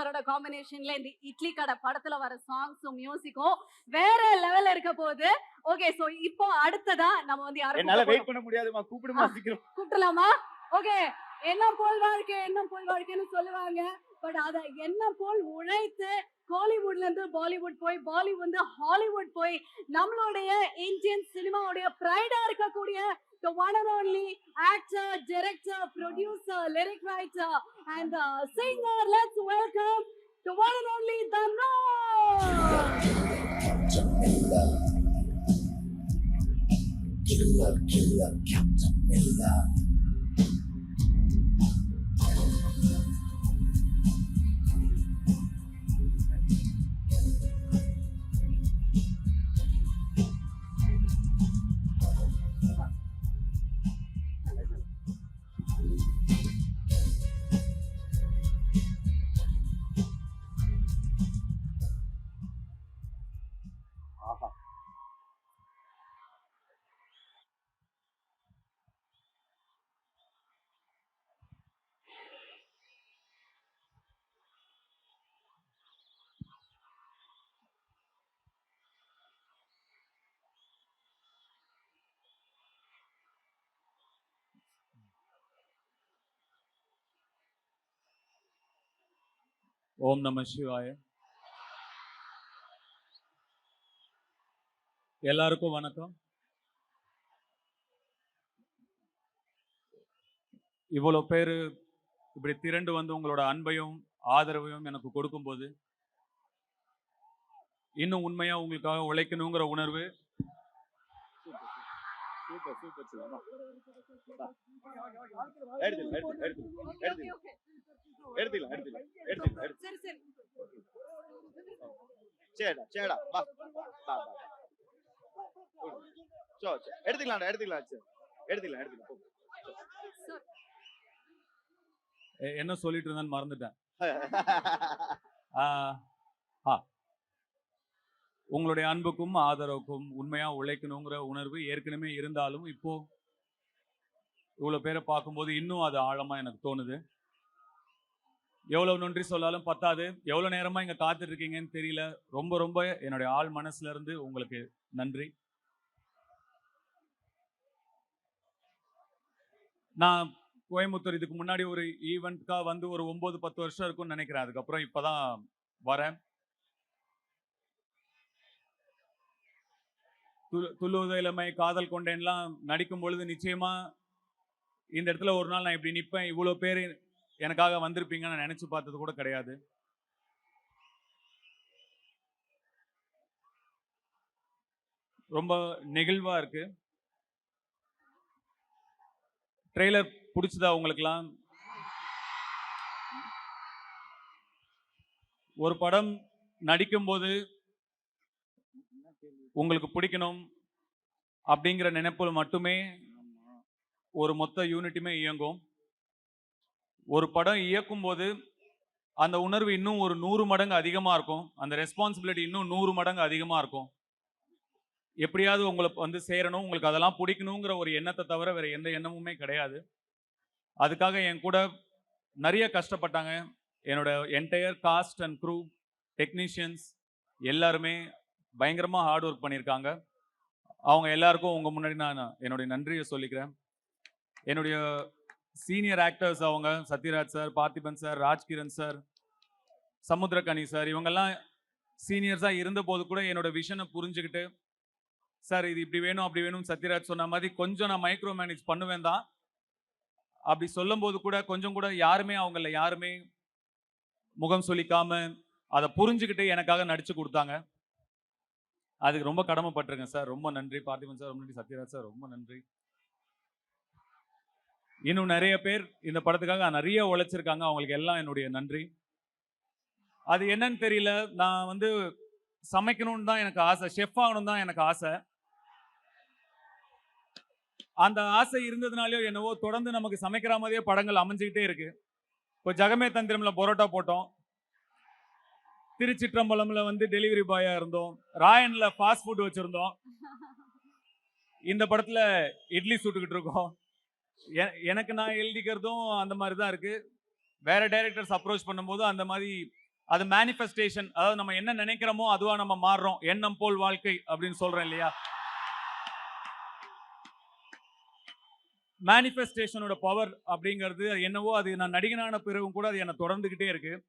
சாரோட காம்பினேஷன்ல இந்த இட்லி கடை படத்துல வர சாங்ஸும் மியூசிக்கும் வேற லெவல்ல இருக்க போகுது ஓகே சோ இப்போ அடுத்ததா நம்ம வந்து யாரும் என்னால வெயிட் பண்ண முடியாதுமா கூப்பிடுமா சீக்கிரம். கூப்பிடலாமா? ஓகே எண்ணம் போல் வாழ்க்கை எண்ணம் போல் வாழ்க்கைன்னு சொல்லுவாங்க. பட் அத எண்ணம் போல் உழைத்து கோலிவுட்ல இருந்து பாலிவுட் போய் பாலிவுட் வந்து ஹாலிவுட் போய் நம்மளுடைய இந்தியன் சினிமாவுடைய ப்ரைடா இருக்கக்கூடிய the one and only actor, director, producer, lyric writer, and uh, singer. Let's welcome the one and only Captain Miller. ஓம் நம சிவாய. எல்லாருக்கும் வணக்கம். இவ்வளோ பேர் இப்படி திரண்டு வந்து உங்களோட அன்பையும் ஆதரவையும் எனக்கு கொடுக்கும்போது இன்னும் உண்மையாக உங்களுக்காக உழைக்கணுங்கிற உணர்வு சூப்பர் சூப்பர் சிவா எடுத்துக்கலாம் எடுத்துக்கலாம் எடுத்துக்கலாம். சரி சரி. சரிடா சரிடா வா. வா வா சோ சோ. எடுத்துக்கலாம்டா எடுத்துக்கலாம் சரி. எடுத்துக்கலாம் எடுத்துக்கலாம். போ. எ- என்ன சொல்லிட்டு இருந்தேன்னு மறந்துட்டேன். உங்களுடைய அன்புக்கும் ஆதரவுக்கும் உண்மையாக உழைக்கணுங்கிற உணர்வு ஏற்கனவே இருந்தாலும் இப்போ இவ்வளோ பேரை பார்க்கும்போது இன்னும் அது ஆழமாக எனக்கு தோணுது. எவ்வளவு நன்றி சொல்லாலும் பத்தாது. எவ்வளோ நேரமாக இங்கே காத்துட்டு இருக்கீங்கன்னு தெரியல. ரொம்ப ரொம்ப என்னுடைய ஆள் மனசுல இருந்து உங்களுக்கு நன்றி. நான் கோயம்புத்தூர் இதுக்கு முன்னாடி ஒரு ஈவெண்ட்காக வந்து ஒரு ஒம்பது பத்து வருஷம் இருக்கும்னு நினைக்கிறேன். அதுக்கப்புறம் இப்போ தான் வரேன். துள்ளுவதிலமை காதல் கொண்டேன்லாம் நடிக்கும் பொழுது நிச்சயமா இந்த இடத்துல ஒரு நாள் நான் இப்படி நிற்பேன் இவ்வளோ பேர் எனக்காக வந்திருப்பீங்கன்னு நான் நினச்சி பார்த்தது கூட கிடையாது. ரொம்ப நெகிழ்வாக இருக்கு. ட்ரெய்லர் பிடிச்சதா உங்களுக்குலாம் ஒரு படம் நடிக்கும்போது உங்களுக்கு பிடிக்கணும் அப்படிங்கிற நினைப்பில் மட்டுமே ஒரு மொத்த யூனிட்டுமே இயங்கும். ஒரு படம் இயக்கும்போது அந்த உணர்வு இன்னும் ஒரு நூறு மடங்கு அதிகமாக இருக்கும். அந்த ரெஸ்பான்சிபிலிட்டி இன்னும் நூறு மடங்கு அதிகமாக இருக்கும். எப்படியாவது உங்களை வந்து சேரணும். உங்களுக்கு அதெல்லாம் பிடிக்கணுங்கிற ஒரு எண்ணத்தை தவிர வேறு எந்த எண்ணமுமே கிடையாது. அதுக்காக என் கூட நிறைய கஷ்டப்பட்டாங்க. என்னோட entire cast and crew technicians எல்லாருமே பயங்கரமாக ஹார்ட் ஒர்க் பண்ணியிருக்காங்க. அவங்க எல்லாருக்கும் உங்கள் முன்னாடி நான் என்னுடைய நன்றியை சொல்லிக்கிறேன். என்னுடைய சீனியர் ஆக்டர்ஸ் அவங்க Sathyaraj sir Parthiban sir Rajkiran sir Samuthirakani sir இவங்கெல்லாம் சீனியர்ஸாக இருந்தபோது கூட என்னோட விஷனை புரிஞ்சுக்கிட்டு சார் இது இப்படி வேணும் அப்படி வேணும் சத்யராஜ் சொன்ன மாதிரி கொஞ்சம் நான் மைக்ரோ மேனேஜ் பண்ணுவேன் தான். அப்படி சொல்லும்போது கூட கொஞ்சம் கூட யாருமே அவங்கள யாருமே முகம் சொல்லிக்காம அதை புரிஞ்சுக்கிட்டு எனக்காக நடிச்சு கொடுத்தாங்க. அதுக்கு ரொம்ப கடமைப்பட்டிருக்கேன் சார். ரொம்ப நன்றி. பார்த்திபன் சார் ரொம்ப நன்றி சத்யராஜ் சார் ரொம்ப நன்றி. இன்னும் நிறைய பேர் இந்த படத்துக்காக நிறைய உழைச்சிருக்காங்க. அவங்களுக்கு எல்லாம் என்னுடைய நன்றி. அது என்னன்னு தெரியல. நான் வந்து சமைக்கணும்னு தான் எனக்கு ஆசை. ஷெஃப் ஆகணும் தான் எனக்கு ஆசை. அந்த ஆசை இருந்ததுனாலயோ என்னவோ தொடர்ந்து நமக்கு சமைக்கிற மாதிரியே படங்கள் அமைஞ்சுக்கிட்டே இருக்கு. இப்போ ஜகமே தந்திரம்ல பரோட்டா போட்டோம். திருச்சிற்றம்பலம்ல வந்து டெலிவரி பாயா இருந்தோம். ராயன்ல ஃபாஸ்ட் ஃபுட் வச்சிருந்தோம். இந்த படத்துல இட்லி சுட்டுக்கிட்டு இருக்கோம். எ- எனக்கு நான் எழுதிக்கிறதும் அந்த மாதிரி தான் இருக்கு. வேற டைரக்டர்ஸ் அப்ரோச் பண்ணும்போது அந்த மாதிரி அது மேனிஃபெஸ்டேஷன் அதாவது நம்ம என்ன நினைக்கிறோமோ அதுவா நம்ம மாறுறோம். எண்ணம் போல் வாழ்க்கை அப்படின்னு சொல்றேன் இல்லையா? மேனிஃபெஸ்டேஷனோட பவர் அப்படிங்கிறது என்னவோ அது நான் நடிகனான பிறகும் கூட அது என்னை தொடர்ந்துகிட்டே இருக்கு.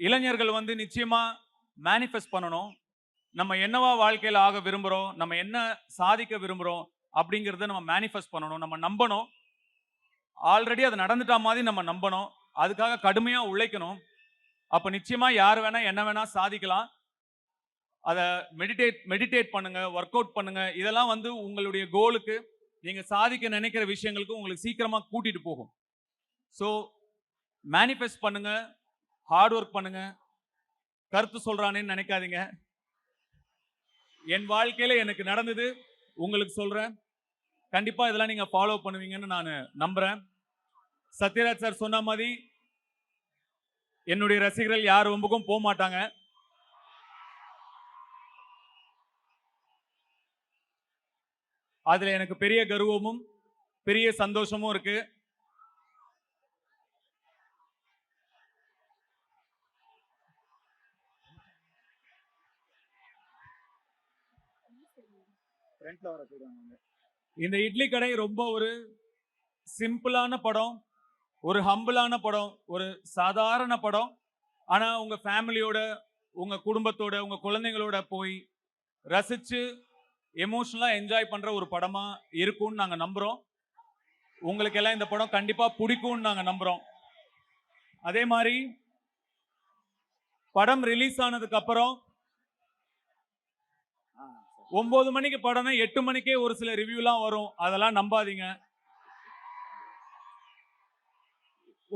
இளைஞர்கள் வந்து நிச்சயமாக மேனிஃபெஸ்ட் பண்ணணும். நம்ம என்னவா வாழ்க்கையில் ஆக விரும்புகிறோம் நம்ம என்ன சாதிக்க விரும்புகிறோம் அப்படிங்கிறத நம்ம மேனிஃபெஸ்ட் பண்ணணும் நம்ம நம்பணும். ஆல்ரெடி அது நடந்துட்டா மாதிரி நம்ம நம்பணும். அதுக்காக கடுமையாக உழைக்கணும். அப்போ நிச்சயமாக யார் வேணால் என்ன வேணால் சாதிக்கலாம். அதை மெடிடேட் மெடிடேட் பண்ணுங்கள் ஒர்க் அவுட் பண்ணுங்கள் இதெல்லாம் வந்து உங்களுடைய கோலுக்கு நீங்கள் சாதிக்க நினைக்கிற விஷயங்களுக்கு உங்களுக்கு சீக்கிரமாக கூட்டிகிட்டு போகும். ஸோ மேனிஃபெஸ்ட் பண்ணுங்கள் ஹார்ட் ஒர்க் பண்ணுங்க. கருத்து சொல்றானேன்னு நினைக்காதீங்க. என் வாழ்க்கையில எனக்கு நடந்தது உங்களுக்கு சொல்றேன். கண்டிப்பா இதெல்லாம் நீங்க ஃபாலோ பண்ணுவீங்கன்னு நான் நம்புறேன். சத்யராஜ் சார் சொன்ன மாதிரி என்னுடைய ரசிகர்கள் யார் ஒம்புக்கும் போக மாட்டாங்க. அதுல எனக்கு பெரிய கர்வமும் பெரிய சந்தோஷமும் இருக்குது ஃப்ரண்ட்ல வர சொல்றாங்க இந்த இட்லி கடை ரொம்ப ஒரு சிம்பிளான படம் ஒரு ஹம்பிளான படம் ஒரு சாதாரண படம். ஆனால் உங்கள் ஃபேமிலியோட உங்கள் குடும்பத்தோட உங்கள் குழந்தைங்களோட போய் ரசிச்சு எமோஷனலா என்ஜாய் பண்ணுற ஒரு படமாக இருக்கும்னு நாங்கள் நம்புகிறோம் உங்களுக்கு எல்லாம் இந்த படம் கண்டிப்பாக பிடிக்கும்னு நாங்கள் நம்புகிறோம் அதே மாதிரி படம் ரிலீஸ் ஆனதுக்கப்புறம் ஒன்பது மணிக்கு படம்னா எட்டு மணிக்கே ஒரு சில ரிவ்யூலாம் வரும். அதெல்லாம் நம்பாதீங்க.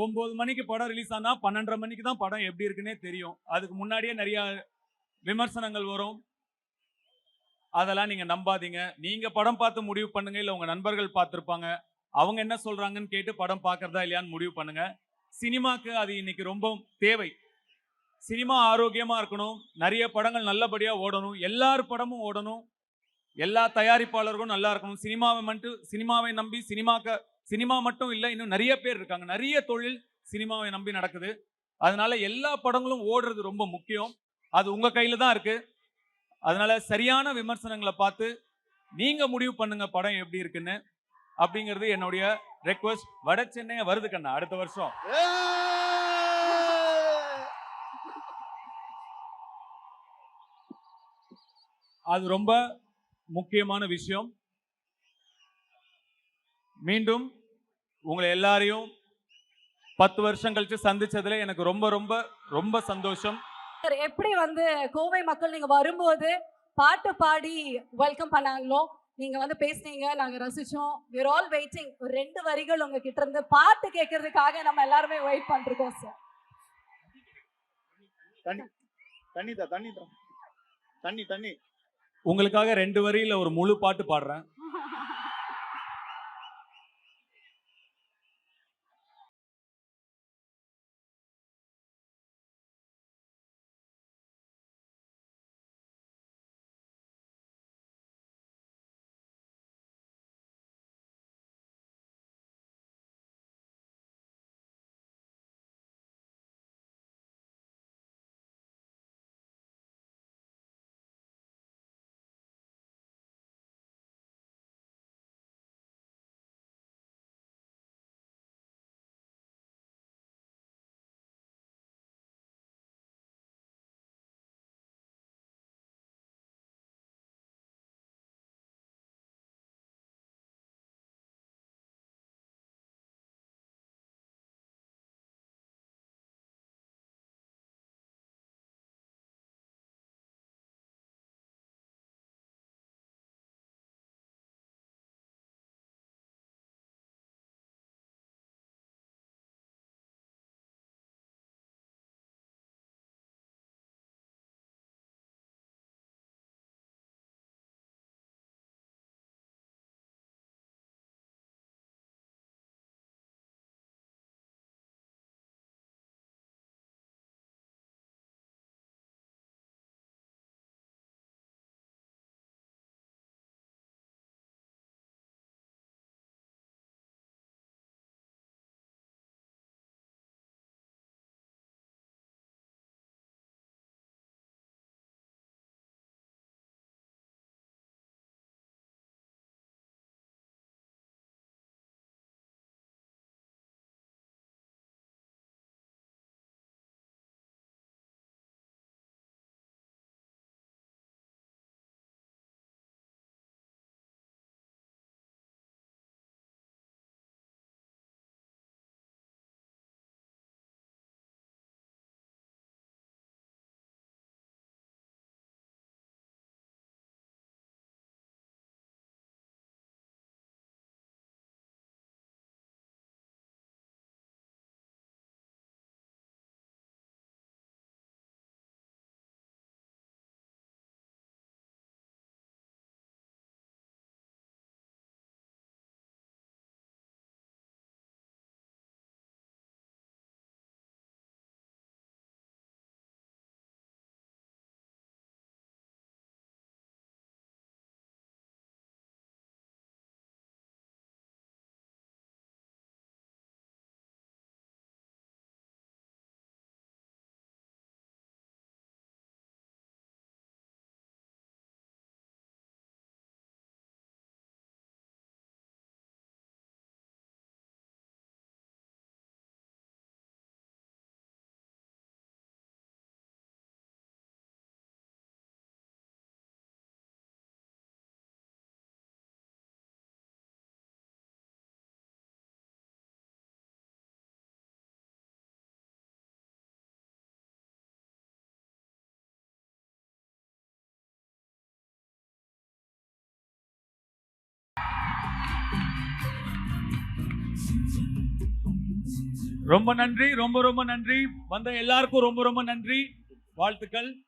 ஒன்பது மணிக்கு படம் ரிலீஸ் ஆனால் பன்னெண்டரை மணிக்கு தான் படம் எப்படி இருக்குன்னே தெரியும். அதுக்கு முன்னாடியே நிறைய விமர்சனங்கள் வரும். அதெல்லாம் நீங்கள் நம்பாதீங்க. நீங்கள் படம் பார்த்து முடிவு பண்ணுங்க. இல்லை உங்கள் நண்பர்கள் பார்த்துருப்பாங்க. அவங்க என்ன சொல்கிறாங்கன்னு கேட்டு படம் பார்க்குறதா இல்லையான்னு முடிவு பண்ணுங்க. சினிமாக்கு அது இன்னைக்கு ரொம்ப தேவை. சினிமா ஆரோக்கியமாக இருக்கணும். நிறைய படங்கள் நல்லபடியாக ஓடணும். எல்லார் படமும் ஓடணும். எல்லா தயாரிப்பாளர்களும் நல்லா இருக்கணும். சினிமாவை மட்டும் சினிமாவை நம்பி சினிமாக்க சினிமா மட்டும் இல்லை இன்னும் நிறைய பேர் இருக்காங்க. நிறைய தொழில் சினிமாவை நம்பி நடக்குது. அதனால எல்லா படங்களும் ஓடுறது ரொம்ப முக்கியம். அது உங்கள் கையில் தான் இருக்குது அதனால சரியான விமர்சனங்களை பார்த்து நீங்கள் முடிவு பண்ணுங்க படம் எப்படி இருக்குன்னு அப்படிங்கிறது என்னுடைய ரெக்வஸ்ட் வட சென்னையை வருது கண்ணா அடுத்த வருஷம். அது ரொம்ப முக்கியமான விஷயம். மீண்டும் உங்களை எல்லாரையும் பத்து வருஷம் கழிச்சு சந்திச்சதுல எனக்கு ரொம்ப ரொம்ப ரொம்ப சந்தோஷம். சார் எப்படி வந்து கோவை மக்கள் நீங்க வரும்போது பாட்டு பாடி வெல்கம் பண்ணாங்களோ? நீங்க வந்து பேசுனீங்க நாங்க ரசிச்சோம். We're ஆல் வெயிட்டிங் ஒரு ரெண்டு வரிகள் உங்க கிட்ட இருந்து பாட்டு கேட்கறதுக்காக நம்ம எல்லாருமே வெயிட் பண்றோம் சார் தண்ணி தா தண்ணி தா. தண்ணி தண்ணி. உங்களுக்காக ரெண்டு வரியில ஒரு முழு பாட்டு பாடுறேன். ரொம்ப நன்றி ரொம்ப ரொம்ப நன்றி. வந்த எல்லாருக்கும் ரொம்ப ரொம்ப நன்றி. வாழ்த்துக்கள்.